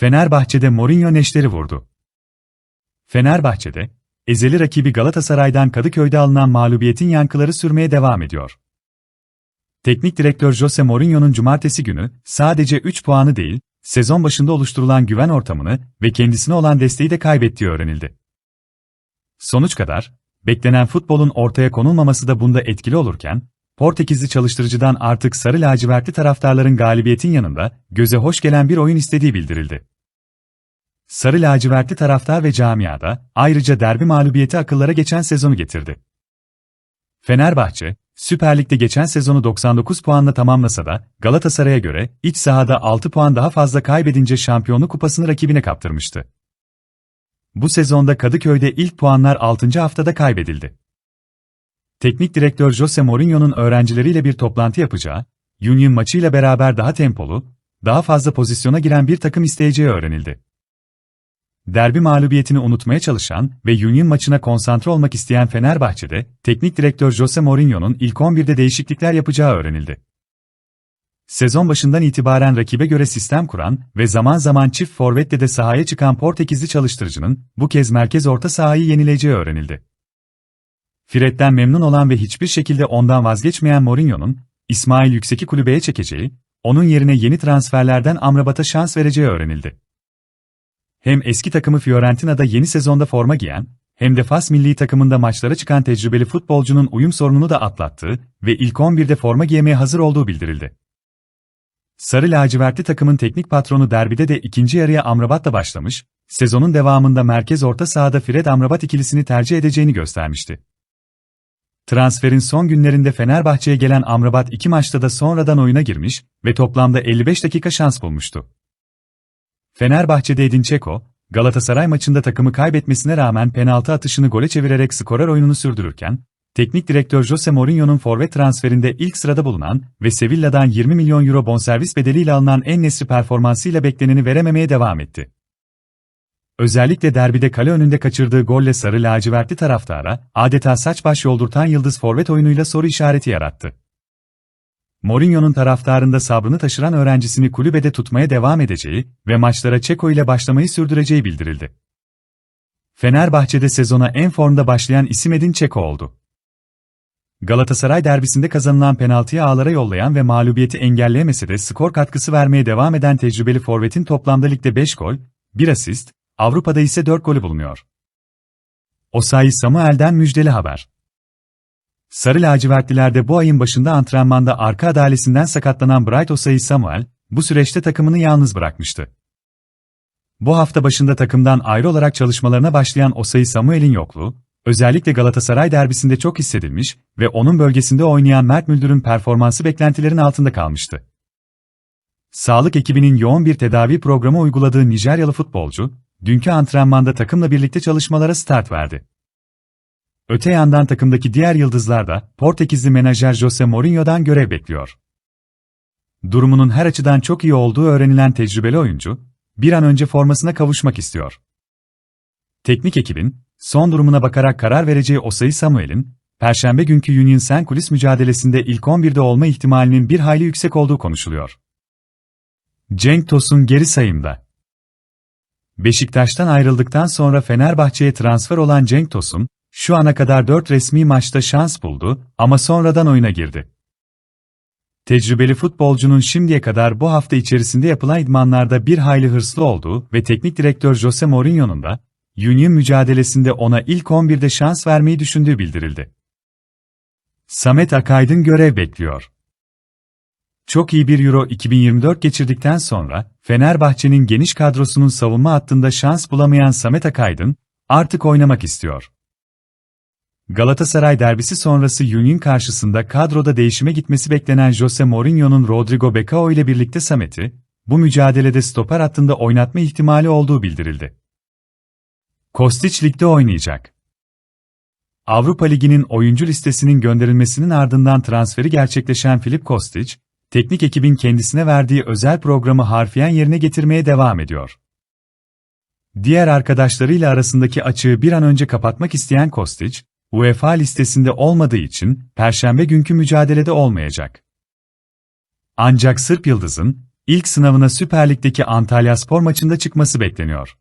Fenerbahçe'de Mourinho neşteri vurdu. Fenerbahçe'de, ezeli rakibi Galatasaray'dan Kadıköy'de alınan mağlubiyetin yankıları sürmeye devam ediyor. Teknik direktör Jose Mourinho'nun cumartesi günü sadece 3 puanı değil, sezon başında oluşturulan güven ortamını ve kendisine olan desteği de kaybettiği öğrenildi. Sonuç kadar, beklenen futbolun ortaya konulmaması da bunda etkili olurken, Portekizli çalıştırıcıdan artık sarı lacivertli taraftarların galibiyetin yanında göze hoş gelen bir oyun istediği bildirildi. Sarı lacivertli taraftar ve camiada ayrıca derbi mağlubiyeti akıllara geçen sezonu getirdi. Fenerbahçe, Süper Lig'de geçen sezonu 99 puanla tamamlasa da Galatasaray'a göre iç sahada 6 puan daha fazla kaybedince şampiyonluk kupasını rakibine kaptırmıştı. Bu sezonda Kadıköy'de ilk puanlar 6. haftada kaybedildi. Teknik direktör Jose Mourinho'nun öğrencileriyle bir toplantı yapacağı, Union maçıyla beraber daha tempolu, daha fazla pozisyona giren bir takım isteyeceği öğrenildi. Derbi mağlubiyetini unutmaya çalışan ve Union maçına konsantre olmak isteyen Fenerbahçe'de, teknik direktör Jose Mourinho'nun ilk 11'de değişiklikler yapacağı öğrenildi. Sezon başından itibaren rakibe göre sistem kuran ve zaman zaman çift forvetle de sahaya çıkan Portekizli çalıştırıcının bu kez merkez orta sahayı yenileceği öğrenildi. Fred'den memnun olan ve hiçbir şekilde ondan vazgeçmeyen Mourinho'nun, İsmail Yüksek'i kulübeye çekeceği, onun yerine yeni transferlerden Amrabat'a şans vereceği öğrenildi. Hem eski takımı Fiorentina'da yeni sezonda forma giyen, hem de Fas milli takımında maçlara çıkan tecrübeli futbolcunun uyum sorununu da atlattığı ve ilk 11'de forma giymeye hazır olduğu bildirildi. Sarı lacivertli takımın teknik patronu derbide de ikinci yarıya Amrabat'la başlamış, sezonun devamında merkez orta sahada Fred Amrabat ikilisini tercih edeceğini göstermişti. Transferin son günlerinde Fenerbahçe'ye gelen Amrabat iki maçta da sonradan oyuna girmiş ve toplamda 55 dakika şans bulmuştu. Fenerbahçe'de Edin Çeko, Galatasaray maçında takımı kaybetmesine rağmen penaltı atışını gole çevirerek skorer oyununu sürdürürken, teknik direktör Jose Mourinho'nun forvet transferinde ilk sırada bulunan ve Sevilla'dan 20 milyon euro bonservis bedeliyle alınan en nesri performansıyla bekleneni verememeye devam etti. Özellikle derbide kale önünde kaçırdığı golle sarı lacivertli taraftara, adeta saç baş yoldurtan yıldız forvet oyunuyla soru işareti yarattı. Mourinho'nun taraftarında sabrını taşıran öğrencisini kulübede tutmaya devam edeceği ve maçlara Çeko ile başlamayı sürdüreceği bildirildi. Fenerbahçe'de sezona en formda başlayan isim Edin Çeko oldu. Galatasaray derbisinde kazanılan penaltıyı ağlara yollayan ve mağlubiyeti engelleyemese de skor katkısı vermeye devam eden tecrübeli forvetin toplamda ligde 5 gol, 1 asist, Avrupa'da ise 4 golü bulunuyor. Osayi Samuel'den müjdeli haber. Sarı lacivertlilerde bu ayın başında antrenmanda arka adalesinden sakatlanan Bright Osayi Samuel, bu süreçte takımını yalnız bırakmıştı. Bu hafta başında takımdan ayrı olarak çalışmalarına başlayan Osayi Samuel'in yokluğu, özellikle Galatasaray derbisinde çok hissedilmiş ve onun bölgesinde oynayan Mert Müldür'ün performansı beklentilerin altında kalmıştı. Sağlık ekibinin yoğun bir tedavi programı uyguladığı Nijeryalı futbolcu, dünkü antrenmanda takımla birlikte çalışmalara start verdi. Öte yandan takımdaki diğer yıldızlar da Portekizli menajer Jose Mourinho'dan görev bekliyor. Durumunun her açıdan çok iyi olduğu öğrenilen tecrübeli oyuncu, bir an önce formasına kavuşmak istiyor. Teknik ekibin, son durumuna bakarak karar vereceği Osayi Samuel'in, Perşembe günkü Union Saint mücadelesinde ilk 11'de olma ihtimalinin bir hayli yüksek olduğu konuşuluyor. Cenk Tosun geri sayımda. Beşiktaş'tan ayrıldıktan sonra Fenerbahçe'ye transfer olan Cenk Tosun, şu ana kadar 4 resmi maçta şans buldu ama sonradan oyuna girdi. Tecrübeli futbolcunun şimdiye kadar bu hafta içerisinde yapılan idmanlarda bir hayli hırslı olduğu ve teknik direktör Jose Mourinho'nun da Union mücadelesinde ona ilk 11'de şans vermeyi düşündüğü bildirildi. Samet Akaydın görev bekliyor. Çok iyi bir Euro 2024 geçirdikten sonra, Fenerbahçe'nin geniş kadrosunun savunma hattında şans bulamayan Samet Akaydın, artık oynamak istiyor. Galatasaray derbisi sonrası Union karşısında kadroda değişime gitmesi beklenen Jose Mourinho'nun Rodrigo Becao ile birlikte Samet'i, bu mücadelede stoper hattında oynatma ihtimali olduğu bildirildi. Kostic ligde oynayacak. Avrupa Ligi'nin oyuncu listesinin gönderilmesinin ardından transferi gerçekleşen Filip Kostic, teknik ekibin kendisine verdiği özel programı harfiyen yerine getirmeye devam ediyor. Diğer arkadaşlarıyla arasındaki açığı bir an önce kapatmak isteyen Kostic, UEFA listesinde olmadığı için Perşembe günkü mücadelede olmayacak. Ancak Sırp Yıldız'ın ilk sınavına Süper Lig'deki Antalya Spor maçında çıkması bekleniyor.